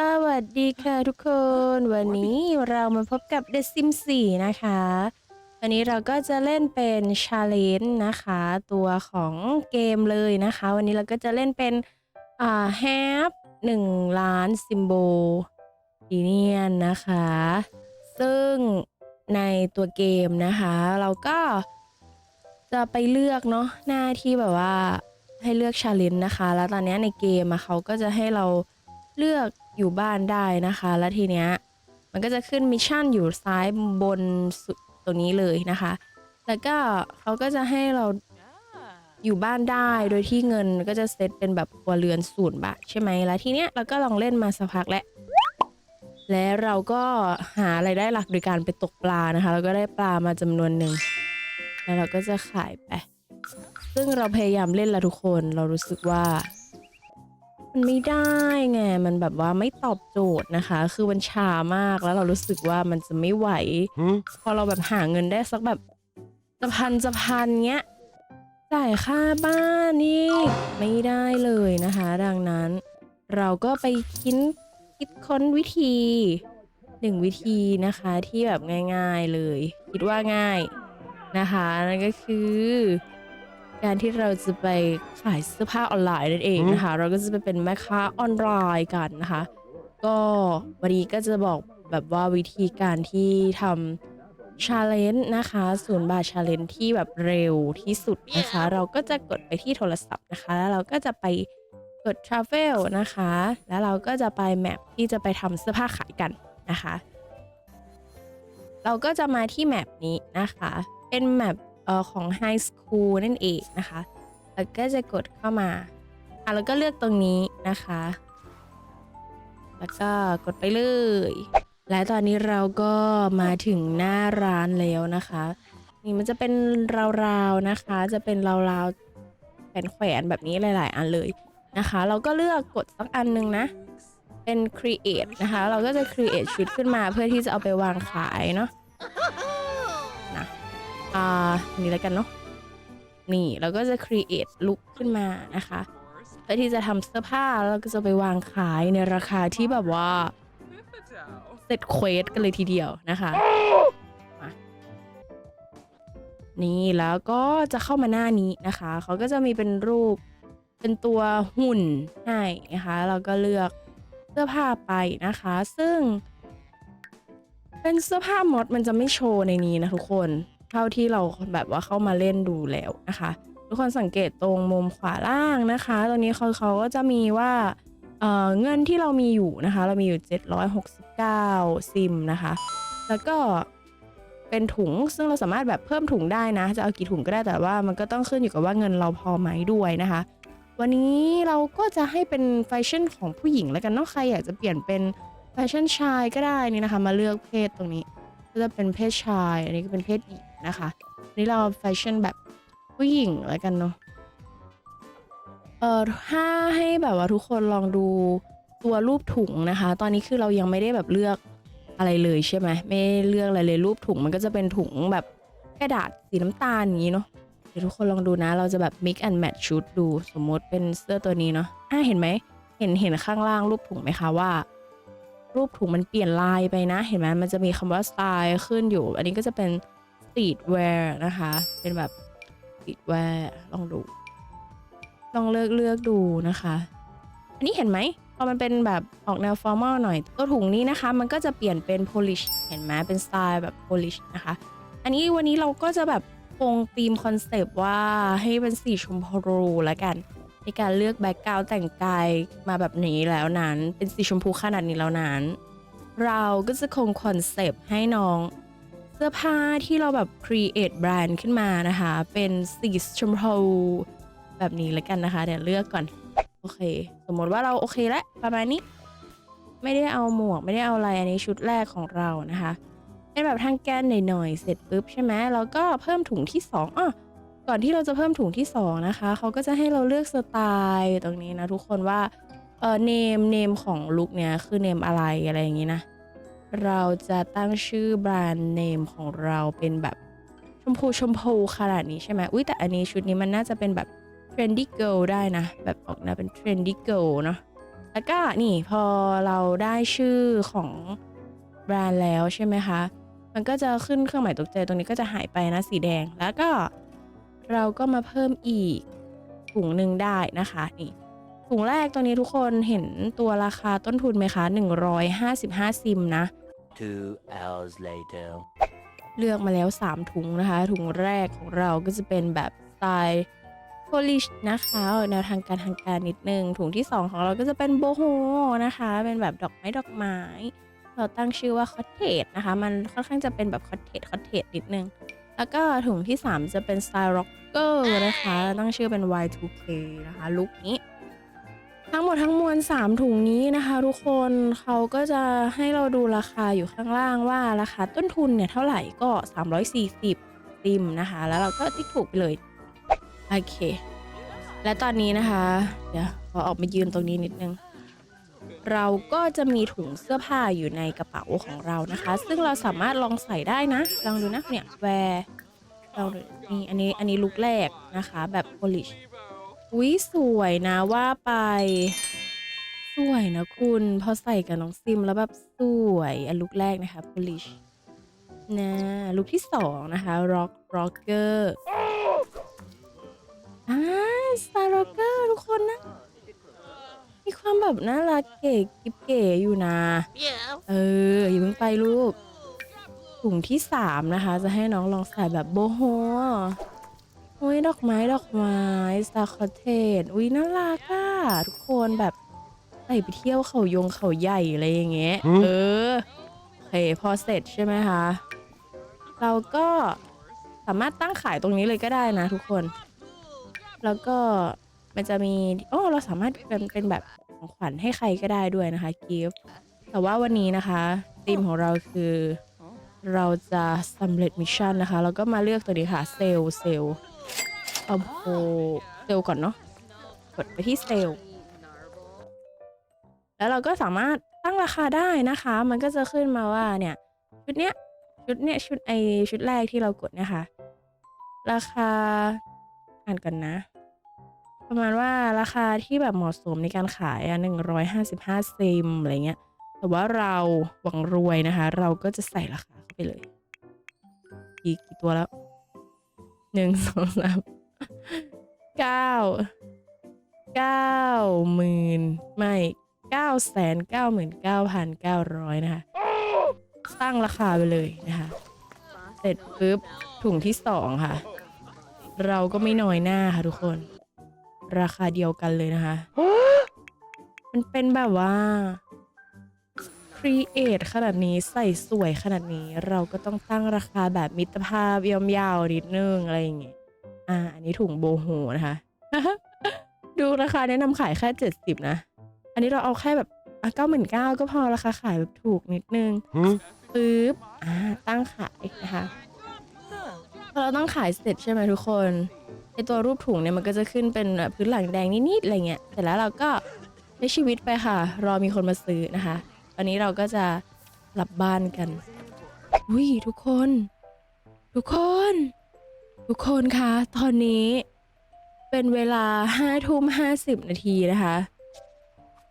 สวัสดีค่ะทุกคน วันนี้เรามาพบกับ The Sims 4 นะคะ วันนี้เราก็จะเล่นเป็น Challenge นะคะ ตัวของเกมเลยนะคะ วันนี้เราก็จะเล่นเป็นอ่า Have 1ล้านซิมโบดีเนียนนะคะ ซึ่งในตัวเกมนะคะ เราก็จะไปเลือกเนาะหน้าที่แบบว่าให้เลือก Challenge นะคะ แล้วตอนนี้ในเกมเขาก็จะให้เราเลือก อยู่บ้านได้นะคะ แล้วทีเนี้ยมันก็จะขึ้นมิชชั่นอยู่ซ้ายบนสุดตรงนี้เลยนะคะ แล้วก็เขาก็จะให้เราอยู่บ้านได้โดยที่เงินก็จะเซตเป็นแบบครัวเรือนศูนย์บาทใช่ไหมแล้วทีเนี้ยเราก็ลองเล่นมาสักพักแล้วและเราก็หาไรายได้หลักโดยการไปตกปลานะคะแล้วก็ได้ปลามาจำนวนหนึ่งแล้วเราก็จะขายไป ซึ่งเราพยายามเล่นละทุกคนเรารู้สึกว่า มันไม่ได้ไง มันแบบว่าไม่ตอบโจทย์นะคะ คือมันช้ามากแล้วเรารู้สึกว่ามันจะไม่ไหว Huh? พอเราแบบหาเงินได้สักแบบจะพันจะพันเงี้ย จ่ายค่าบ้านนี่ไม่ได้เลยนะคะ ดังนั้น เราก็ไปคิดคิดค้นวิธีหนึ่งวิธีนะคะที่แบบง่าย ๆเลย คิดว่าง่ายนะคะ นั่นก็คือ การที่เราจะไปขายเสื้อผ้าออนไลน์นั่นเองนะคะ เราก็จะไปเป็นแม่ค้าออนไลน์กันนะคะ ก็วันนี้ก็จะบอกแบบว่าวิธีการที่ทำชาเลนจ์นะคะศูนย์บาทชาเลนจ์ที่แบบเร็วที่สุดนะคะ เราก็จะกดไปที่โทรศัพท์นะคะ แล้วเราก็จะไปกด Travel นะคะ แล้วเราก็จะไปแมปที่จะไปทำเสื้อผ้าขายกันนะคะ เราก็จะมาที่แมปนี้นะคะ เป็นแมปเออของ High School นั่นเองนะคะ แล้วก็จะกดเข้ามาอะแล้วก็เลือกตรงนี้นะคะ แล้วก็กดไปเลย และตอนนี้เราก็มาถึงหน้าร้านแล้วนะคะ นี่มันจะเป็นราวๆนะคะ จะเป็นราวๆแขวนแขวนแบบนี้หลาย ๆ อันเลยนะคะ เราก็เลือกกดสักอันหนึงนะ เป็น create นะคะ เราก็จะ create ชุดขึ้นมาเพื่อที่จะเอาไปวางขายเนาะ อ่านี้แล้วกันเนาะนี่เราก็จะ create look ขึ้นมานะคะเพื่อที่จะทำเสื้อผ้าแล้วก็จะไปวางขายในราคาที่แบบว่าเสร็จเควสกันเลยทีเดียวนะคะนี่แล้วก็จะเข้ามาหน้านี้นะคะ เขาก็จะมีเป็นรูปเป็นตัวหุ่นให้นะคะเราก็เลือกเสื้อผ้าไปนะคะ ซึ่ง เป็นเสื้อผ้ามดมันจะไม่โชว์ในนี้นะทุกคน ท่าที่เราแบบว่าเข้ามาเล่นดูแล้วนะคะ ทุกคนสังเกตตรงมุมขวาล่างนะคะตรงนี้เขาเขาก็จะมีว่าเเงินที่เรามีอยู่นะคะ เรามีอยู่ 769 ซิมนะคะ แล้วก็เป็นถุงซึ่งเราสามารถแบบเพิ่มถุงได้นะ จะเอากี่ถุงก็ได้แต่ว่ามันก็ต้องขึ้นอยู่กับว่าเงินเราพอไหมด้วยนะคะ วันนี้เราก็จะให้เป็นแฟชั่นของผู้หญิงแล้วกันเนาะใครอยากจะเปลี่ยนเป็นแฟชั่นชายก็ได้นี่นะคะ มาเลือกเพศตรงนี้ก็จะเป็นเพศชาย อันนี้ก็เป็นเพศหญิง นะคะนี่เราแฟชั่นแบบผู้หญิงแล้วกันเนาะเอ่อถ้าให้แบบว่าทุกคนลองดูตัวรูปถุงนะคะ ตอนนี้คือเรายังไม่ได้แบบเลือกอะไรเลยใช่ไหมไม่เลือกอะไรเลยรูปถุงมันก็จะเป็นถุงแบบกระดาษสีน้ำตาลอย่างนี้เนาะเดี๋ยวทุกคนลองดูนะ เราจะแบบ mix and match ชุดดูสมมติเป็นเสื้อตัวนี้เนาะอะเห็นไหมเห็นเห็นข้างล่างรูปถุงไหมคะว่า รูปถุงมันเปลี่ยนลายไปนะ เห็นไหมมันจะมีคำว่าสไตล์ขึ้นอยู่ อันนี้ก็จะเป็น street wear นะคะ เป็นแบบ street wear ลองดู ลองเลือกเลือกดูนะคะ อันนี้เห็นไหมพอมันเป็นแบบออกแนว formal หน่อย ตัวถุงนี้นะคะ มันก็จะเปลี่ยนเป็น polish เห็นไหมเป็นสไตล์แบบ polish นะคะ อันนี้วันนี้เราก็จะแบบคงธีมคอนเซปต์ว่าให้เป็นสีชมพูแล้วกันในการเลือกแบ็กกราวแต่งกายมาแบบนี้แล้วนั้น เป็นสีชมพูขนาดนี้แล้วนั้น เราก็จะคงคอนเซปต์ให้น้อง เสื้อผ้าที่เราแบบ create brand ขึ้นมานะคะ เป็นสีชมพูแบบนี้แล้วกันนะคะ เดี๋ยวเลือกก่อน โอเค สมมติว่าเราโอเคแล้วประมาณนี้ ไม่ได้เอาหมวกไม่ได้เอาอะไรอันนี้ชุดแรกของเรานะคะเป็นแบบทางแกนหน่อยๆเสร็จปุ๊บใช่ไหมเราก็เพิ่มถุงที่2อะก่อนที่เราจะเพิ่มถุงที่ 2 นะคะ เขาก็จะให้เราเลือกสไตล์ตรงนี้นะทุกคนว่าเออเนมเนมของลุคเนี้ยคือเนมอะไรอะไรอย่างนี้นะ เราจะตั้งชื่อแบรนด์เนมของเราเป็นแบบชมพูชมพูขนาดนี้ใช่ไหมอุ้ยแต่อันนี้ชุดนี้มันน่าจะเป็นแบบ trendy girl ได้นะ แบบออกนวเป็น trendy girl เนาะแล้วก็นี่พอเราได้ชื่อของแบรนด์แล้วใช่ไหมคะ มันก็จะขึ้นเครื่องหมายตกใจตรงนี้ก็จะหายไปนะสีแดงแล้วก็เราก็มาเพิ่มอีกถุงหนึ่งได้นะคะนี่ถุงแรกตัวนี้ทุกคนเห็นตัวราคาต้นทุนไหมคะ 155 ซิมนะ Two hours later. เลือกมาแล้ว 3 ถุงนะคะ ถุงแรกของเราก็จะเป็นแบบสไตล์ Polish นะคะแนวทางการทางการนิดนึง ถุงที่ 2 ของเราก็จะเป็นโบโฮนะคะ เป็นแบบดอกไม้ดอกไม้ เราตั้งชื่อว่าคอ t เท e นะคะ มันค่อนข้างจะเป็นแบบคอ t เท e คอ t เท e นิดนึง แล้วก็ถุงที่ 3 จะเป็นสไตล์ร็อกเกอร์นะคะ ตั้งชื่อเป็น Y2K นะคะลุคนี้ ทั้งหมดทั้งมวล 3 ถุงนี้นะคะ ทุกคนเขาก็จะให้เราดูราคาอยู่ข้างล่างว่าราคาต้นทุนเนี่ยเท่าไหร่ก็ 340ซิมนะคะ แล้วเราก็ติ๊กถูกไปเลย โอเค และตอนนี้นะคะ เดี๋ยวขอออกมายืนตรงนี้นิดนึงเราก็จะมีถุงเสื้อผ้าอยู่ในกระเป๋าของเรานะคะ ซึ่งเราสามารถลองใส่ได้นะ ลองดูนะเนี่ยแวร์ลองดูนี่อันนี้อันนี้ลุคแรกนะคะ แบบ polish อุ้ยสวยนะว่าไป สวยนะคุณ พอใส่กับน้องซิมแล้วแบบสวยอันลุคแรกนะคะ polish นะลุคที่สองนะคะ rock rocker อ่าสไตล์ rocker ทุกคนนะ มีความแบบน่ารักเก๋กิ๊บเก๋อยู่นะ เออ อย่าเพิ่งไปลูกถุงที่สามนะคะ จะให้น้องลองใส่แบบโบโฮ โอ้ยดอกไม้ดอกไม้สตาร์คอเทสอุ้ยน่ารักอะทุกคนแบบใส่ไปเที่ยวเขายงเขาใหญ่อะไรอย่างเงี้ยหืมเออโอเคพอเสร็จใช่ไหมคะ เราก็สามารถตั้งขายตรงนี้เลยก็ได้นะทุกคน แล้วก็มันจะมีโอ้เราสามารถเป็นเป็นแบบของขวัญให้ใครก็ได้ด้วยนะคะกิฟต์แต่ว่าวันนี้นะคะธีมของเราคือเราจะสำเร็จมิชชั่นนะคะ แล้วก็มาเลือกตัวนี้ค่ะเซลเซล เอาโพเซลก่อนเนาะกดไปที่เซลแล้วเราก็สามารถตั้งราคาได้นะคะ มันก็จะขึ้นมาว่าเนี่ยชุดเนี้ยชุดเนี้ยชุดไอชุดแรกที่เรากดเนี่ยค่ะราคาอ่านกันนะ ประมาณว่าราคาที่แบบเหมาะสมในการขายอะหนึ่งร้อยห้าสิบห้าเซมอะไรเงี้ยแต่ว่าเราหวังรวยนะคะ เราก็จะใส่ราคาเข้าไปเลยกี่กี่ตัวแล้วหนึ่งสองสาม เก้าเก้าหมื่นไม่เก้าแสนเก้าหมื่นเก้าพันเก้าร้อยนะคะตั้งราคาไปเลยนะคะ เสร็จปุ๊บถุงที่สองค่ะ เราก็ไม่น้อยหน้าค่ะทุกคน ราคาเดียวกันเลยนะคะ มันเป็นแบบว่าครีเอทขนาดนี้ใส่สวยขนาดนี้เราก็ต้องตั้งราคาแบบมิตรภาพยอมยาวนิดนึงอะไรอย่างเงี้ย อ่า อันนี้ถุงโบโฮนะคะ ดูราคาแนะนำขายแค่เจ็ดสิบนะ อันนี้เราเอาแค่แบบอะเก้าหมื่นเก้าก็พอราคาขายแบบถูกนิดนึง Hmm? ปึ๊บอ่าตั้งขายนะคะพอเราตั้งขายเสร็จใช่ไหมทุกคนไอตัวรูปถุงเนี่ยมันก็จะขึ้นเป็นแบบพื้นหลังแดงนิดๆอะไรเงี้ยเสร็จแล้วเราก็ใช้ชีวิตไปค่ะ รอมีคนมาซื้อนะคะตอนนี้เราก็จะกลับบ้านกันอุ้ยทุกคน ทุกคน ทุกคนคะ ตอนนี้เป็นเวลาห้าทุ่มห้าสิบนาทีนะคะ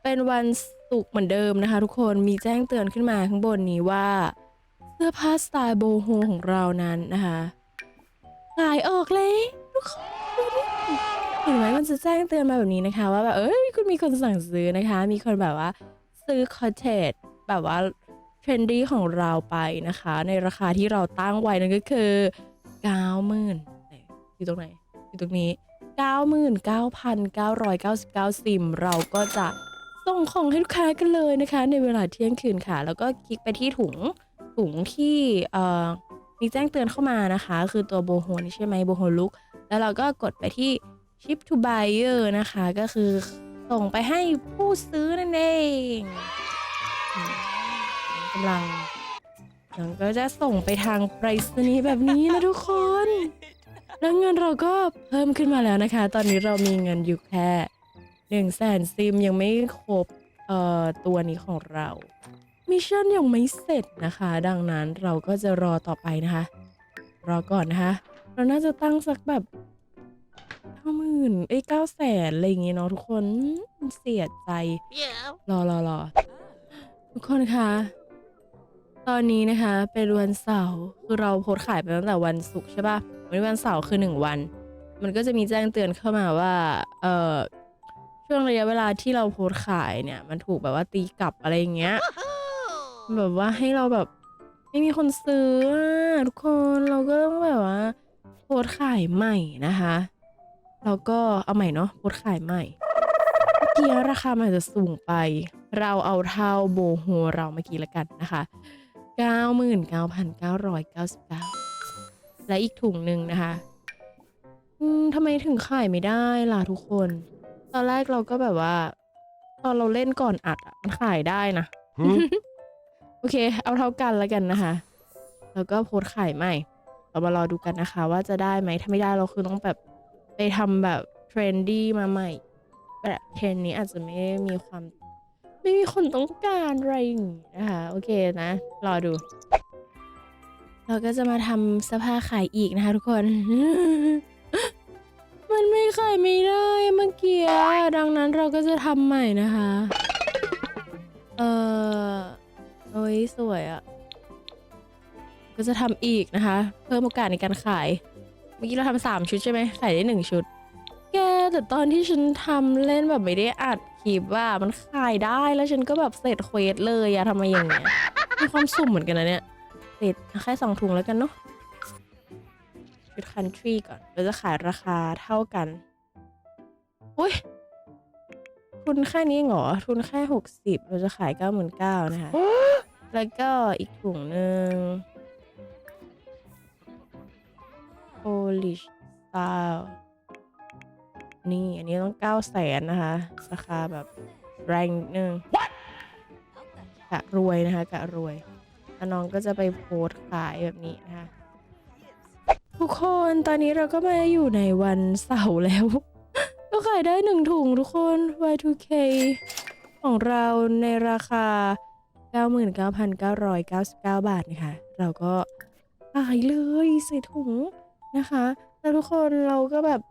เป็นวันศุกร์เหมือนเดิมนะคะ ทุกคนมีแจ้งเตือนขึ้นมาข้างบนนี้ว่า เสื้อผ้าสไตล์โบโฮของเรานั้นนะคะขายออกเลยทุกคนเห็นไหมมันจะแจ้งเตือนมาแบบนี้นะคะ ว่าแบบเอ้ยคุณมีคนสั่งซื้อนะคะ มีคนแบบว่า ซื้อคอนเทจแบบว่าเทรนดี้ของเราไปนะคะ ในราคาที่เราตั้งไว้นั่นก็คือ เก้าหมื่นอยู่ตรงไหน อยู่ตรงนี้เก้าหมื่นเก้าพันเก้าร้อยเก้าสิบเก้าซิม เราก็จะส่งของให้ลูกค้ากันเลยนะคะ ในเวลาเที่ยงคืนค่ะ แล้วก็คลิกไปที่ถุงถุงที่เอ่อมีแจ้งเตือนเข้ามานะคะ คือตัวโบโฮนใช่ไหมโบโฮลุกแล้วเราก็กดไปที่ ship to buyer นะคะ ก็คือส่งไปให้ผู้ซื้อนั่นเองกำลัง เราก็จะส่งไปทางไปรษณีย์แบบนี้นะทุกคน แล้วเงินเราก็เพิ่มขึ้นมาแล้วนะคะ ตอนนี้เรามีเงินอยู่แค่หนึ่งแสนซิมยังไม่ครบเอ่อตัวนี้ของเรามิชชั่นยังไม่เสร็จนะคะ ดังนั้นเราก็จะรอต่อไปนะคะ รอก่อนนะคะ เราน่าจะตั้งสักแบบาหมื่นเอ้ยเก้าแสนอะไรอย่างเงี้ยเนาะทุกคนอืมเสียใจรอรอรอทุกคนคะ ตอนนี้นะคะเป็นวันเสาร์คือเราโพสต์ขายไปตั้งแต่วันศุกร์ใช่ปะวันนี้วันเสาร์คือหนึ่งวัน มันก็จะมีแจ้งเตือนเข้ามาว่าเออช่วงระยะเวลาที่เราโพสต์ขายเนี่ย มันถูกแบบว่าตีกลับอะไรอย่างเงี้ยแบบว่าให้เราแบบไม่มีคนซื้ออะทุกคนเราก็ต้องแบบว่าโพสต์ขายใหม่นะคะแล้วก็เอาใหม่เนาะโพสต์ขายใหม่เมื่อกี้ราคามันอาจจะสูงไป เราเอาเท่าโบโฮเราเมื่อกี้ละกันนะคะ 99,999 และอีกถุงหนึ่งนะคะ อืมทำไมถึงขายไม่ได้ล่ะทุกคน ตอนแรกเราก็แบบว่า ตอนเราเล่นก่อนอัดอะมันขายได้นะ โอเค เอาเท่ากันแล้วกันนะคะ แล้วก็โพสต์ขายใหม่ เรามารอดูกันนะคะ ว่าจะได้ไหม ถ้าไม่ได้เราคือต้องแบบไปทำแบบเทรนดี้มาใหม่ แบบเทรนนี้อาจจะไม่ได้มีความ ไม่มีคนต้องการอะไรอย่างงี้นะคะโอเคนะ รอดู เราก็จะมาทำเสื้อผ้าขายอีกนะคะทุกคน มันไม่ขายไม่ได้เมื่อกี้ดังนั้นเราก็จะทำใหม่นะคะ เออโอ้ยสวยอะก็จะทำอีกนะคะ เพิ่มโอกาสในการขาย เมื่อกี้เราทำสามชุดใช่ไหมขายได้หนึ่งชุด แกแต่ตอนที่ฉันทำเล่นแบบไม่ได้อัด คลิปว่ามันขายได้แล้วฉันก็แบบเสร็จเควสเลยอะทำไมอย่างเงี้ยมีความสุ่มเหมือนกันนะเนี่ยเสร็จแค่สองถุงแล้วกันเนาะชุดคันทรีก่อนเราจะขายราคาเท่ากัน อุ้ยทุนแค่นี้เหรอ ทุนแค่หกสิบเราจะขายเก้าหมื่นเก้านะคะ แล้วก็อีกถุงหนึ่ง Polish style นี่อันนี้ต้องเก้าแสนนะคะราคาแบบแรงนิดนึงกะรวยนะคะกะรวยแล้วน้องก็จะไปโพสต์ขายแบบนี้นะคะทุกคนตอนนี้เราก็มาอยู่ในวันเสาร์แล้ว ก็ขายได้หนึ่งถุงทุกคน Y2K ของเราในราคา 99,999 บาทนะคะ เราก็ขายเลยใส่ถุงนะคะ แล้วทุกคนเราก็แบบ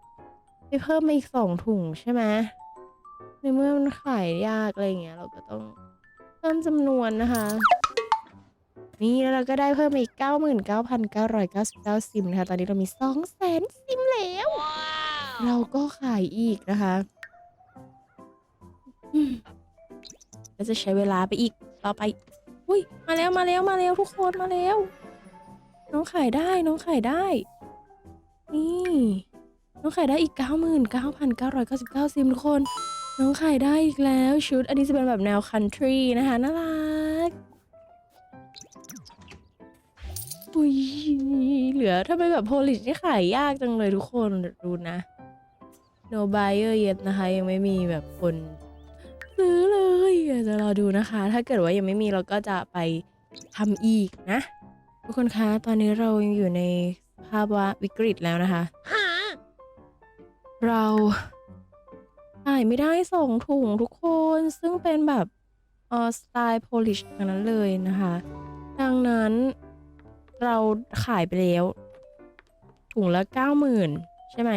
ไปเพิ่มมาอีกสองถุงใช่ไหมในเมื่อมันขายยากอะไรเงี้ย เราก็ต้องเพิ่มจำนวนนะคะ นี่แล้วเราก็ได้เพิ่มมาอีก 99,999 ซิมนะคะ ตอนนี้เรามี 200,000 ซิมแล้ว เราก็ขายอีกนะคะก็จะใช้เวลาไปอีกต่อไป อุ้ย มาแล้วมาแล้วมาแล้วทุกคนมาแล้ว น้องขายได้น้องขายได้ นี่ น้องขายได้อีก 99,999 ซิมทุกคน น้องขายได้อีกแล้วชุด อันนี้จะเป็นแบบแนวคันทรีนะคะน่ารักอุ้ยเหลือทำไมแบบโพลิชนี่ขายยากจังเลยทุกคนดูนะ no buyer yet นะคะ ยังไม่มีแบบคนซื้อเลยจะรอดูนะคะ ถ้าเกิดว่ายังไม่มีเราก็จะไปทำอีกนะ ทุกคนคะ ตอนนี้เรายังอยู่ในภาว่าวิกฤตแล้วนะคะ เราขายไม่ได้สองถุงทุกคนซึ่งเป็นแบบเออสไตล์โพลิชนั้นเลยนะคะ ดังนั้นเราขายไปแล้ว ถุงละเก้าหมื่นใช่ไหม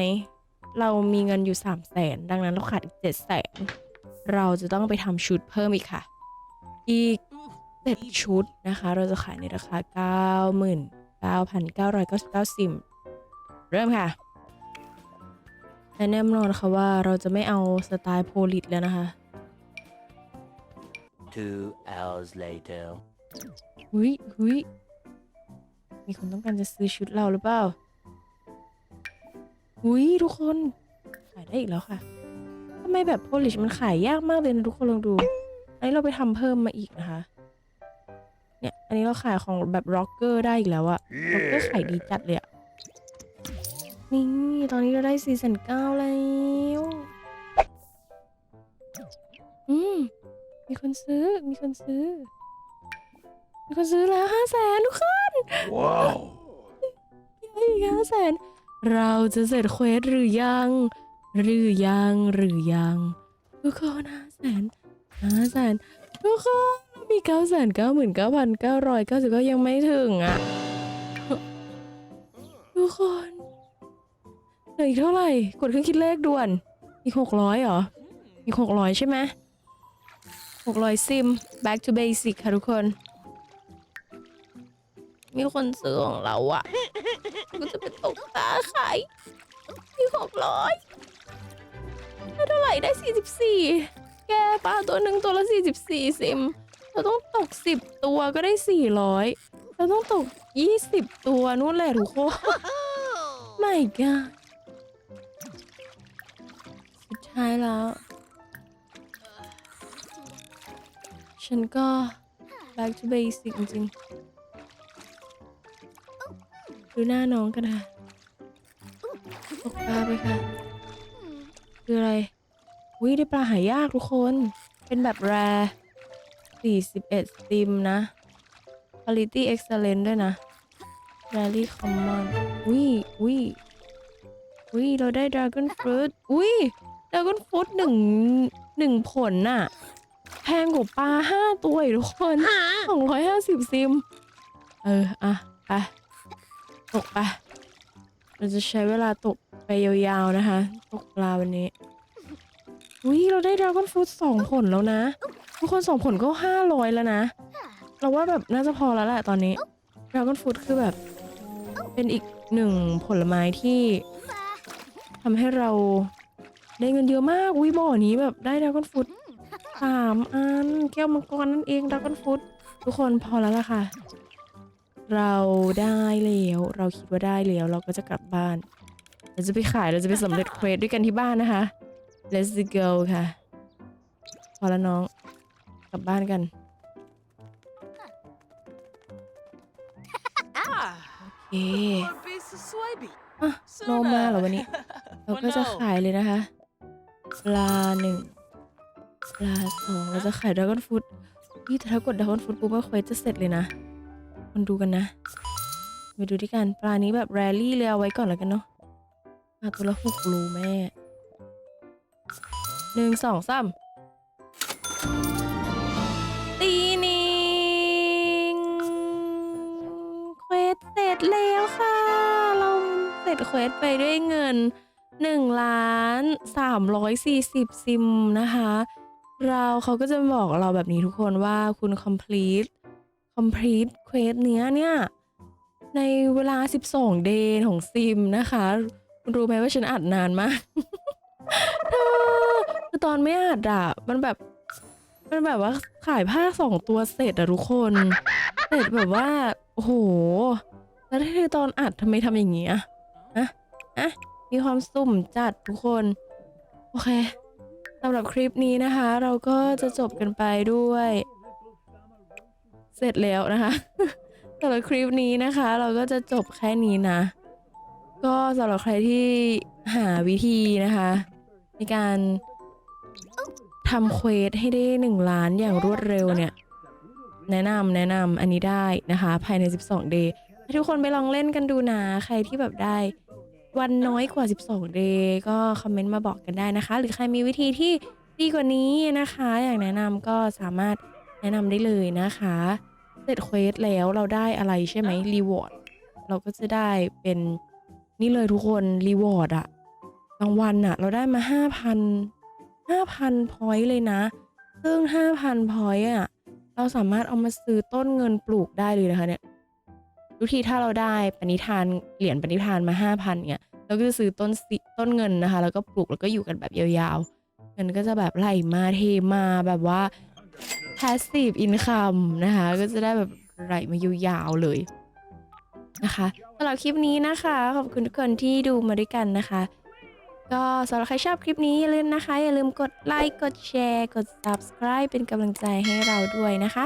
เรามีเงินอยู่สามแสนดังนั้นเราขาดอีกเจ็ดแสนเราจะต้องไปทำชุดเพิ่มอีกค่ะ อีกเจ็ดชุดนะคะ เราจะขายในราคา99,999ซิม เริ่มค่ะ และแน่นอนค่ะว่าเราจะไม่เอาสไตล์โพลิสแล้วนะคะ Two hours later. หุยหุยมีคนต้องการจะซื้อชุดเราหรือเปล่าหุยทุกคน ขายได้อีกแล้วค่ะทำไมแบบโพลิชมันขายยากมากเลยนะทุกคนลองดู อันนี้เราไปทำเพิ่มมาอีกนะคะ เนี่ย อันนี้เราขายของแบบร็อกเกอร์ได้อีกแล้วอะร็อกเกอร์ขายดีจัดเลยอะ นี่ ตอนนี้เราได้ซีซั่นเก้าแล้ว อืม มีคนซื้อ มีคนซื้อ มีคนซื้อแล้วห้าแสนทุกคน Wow. อีกห้าแสนเราจะเสร็จเควสหรือยัง หรือยัง หรือยัง ทุกคนห้าแสนห้าแสนทุกคนมีเก้าแสนเก้าหมื่นเก้าพันเก้าร้อยเก้าสิบก็ยังไม่ถึงอะ ทุกคน เหลืออีกเท่าไหร่ กดเครื่องคิดเลขด่วน อีกหกร้อยเหรอ อีกหกร้อยใช่ไหมหกร้อยซิม back to basic ค่ะทุกคน มีคนซื้อของเราอะก็จะไปตกตาขายอีกหกร้อยได้เท่าไหร่ได้สี่สิบสี่แกปลาตัวหนึ่งตัวละสี่สิบสี่ซิม เราต้องตกสิบตัวก็ได้สี่ร้อยเราต้องตกยี่สิบตัวนู่นแหละทุกคนไม่ก d ท้ายแล้ว ฉันก็ back to basic จริงๆดูหน้าน้องกันค่ะตกปลาไปค่ะคืออะไรวิได้ปลาหายากทุกคน เป็นแบบแร41ซิมนะ quality excellent ด้วยนะ rarely common วิวิวิเราได้ dragon fruit วิ dragon fruit หนึ่งหนึ่งผลน่ะ แพงกว่าปลาห้าตัวอีกทุกคนสองร้อยห้าสิบซิม เออ อะ ไป ตกไป เราจะใช้เวลาตกไปยาวๆนะคะ ตกปลาวันนี้วิเราได้ dragon fruit สองผลแล้วนะ ทุกคนสองผลก็ห้าร้อยแล้วนะ เราว่าแบบน่าจะพอแล้วแหละตอนนี้ dragon fruit คือแบบ เป็นอีกหนึ่งผลไม้ที่ทำให้เรา ได้เงินเยอะมากวิบ่อนี้แบบได้ dragon fruit สามอันแก้วมังกรนั่นเอง dragon fruit ทุกคนพอแล้วล่ะค่ะ เราได้แล้วเราคิดว่าได้แล้วเราก็จะกลับบ้านเราจะไปขายเราจะไปสำเร็จเควสด้วยกันที่บ้านนะคะ let's go ค่ะ พอแล้วน้องกลับบ้านกัน Ah, โอเค one piece of soybean. อะโนมาเหรอวันนี้ เราก็จะขายเลยนะคะ ปลาหนึ่งปลาสองเราจะขายดราก้อนฟูดนี่ถ้ากดดราก้อนฟูดปุ๊บก็ควสจะเสร็จเลยนะมันดูกันนะไปดูที่กันปลานี้แบบแรลลี่เลยเอาไว้ก่อนแล้วกันเนาะปลาตัวละหกรูแม่หนึ่งสองสามตีนิงเควสเสร็จแล้วค่ะ เราเสร็จเควสไปด้วยเงิน 1ล้าน340 ซิมนะคะ เราเขาก็จะบอกเราแบบนี้ทุกคนว่าคุณ complete complete เควสเนี้ยเนี่ย ในเวลา 12 เดย์ของซิมนะคะคุณรู้ไหมว่าฉันอัดนานมากเธอคือตอนไม่อัดอะมันแบบ มันแบบว่าขายผ้าสองตัวเสร็จอะทุกคน เสร็จแบบว่า โอ้โห แล้วที่ตอนอัดทำไมทำอย่างเงี้ยอะอะ มีความสุ่มจัดทุกคน โอเคสำหรับคลิปนี้นะคะ เราก็จะจบกันไปด้วย เสร็จแล้วนะคะสำหรับคลิปนี้นะคะ เราก็จะจบแค่นี้นะ ก็สำหรับใครที่หาวิธีนะคะ ในการทำเควสให้ได้หนึ่งล้านอย่างรวดเร็วเนี่ย แนะนำแนะนำอันนี้ได้นะคะ ภายใน 12 เดย์ทุกคนไปลองเล่นกันดูนะ ใครที่แบบได้ วันน้อยกว่า 12เดย์ก็คอมเมนต์มาบอกกันได้นะคะ หรือใครมีวิธีที่ดีกว่านี้นะคะ อยากแนะนำก็สามารถแนะนำได้เลยนะคะ เสร็จเควสแล้วเราได้อะไรใช่ไหมรีวอร์ดเราก็จะได้เป็นนี่เลยทุกคนรีวอร์ดอะรางวัลอะเราได้มา 5,000 5,000พอยต์เลยนะ ซึ่ง 5,000พอยต์อะเราสามารถเอามาซื้อต้นเงินปลูกได้เลยนะคะเนี่ย ทุกทีถ้าเราได้ปณิธานเหรียญปณิธานมา 5,000เนี่ยเราก็จะซื้อต้นต้นเงินนะคะ แล้วก็ปลูกแล้วก็อยู่กันแบบยาวๆ เงินก็จะแบบไหลมาเทมาแบบว่า passive income นะคะ ก็จะได้แบบไหลมายาวๆเลยนะคะสำหรับคลิปนี้นะคะ ขอบคุณทุกคนที่ดูมาด้วยกันนะคะ ก็สำหรับใครชอบคลิปนี้อย่าลืมนะคะ อย่าลืมกดไลค์กดแชร์ กด subscribe เป็นกำลังใจให้เราด้วยนะคะ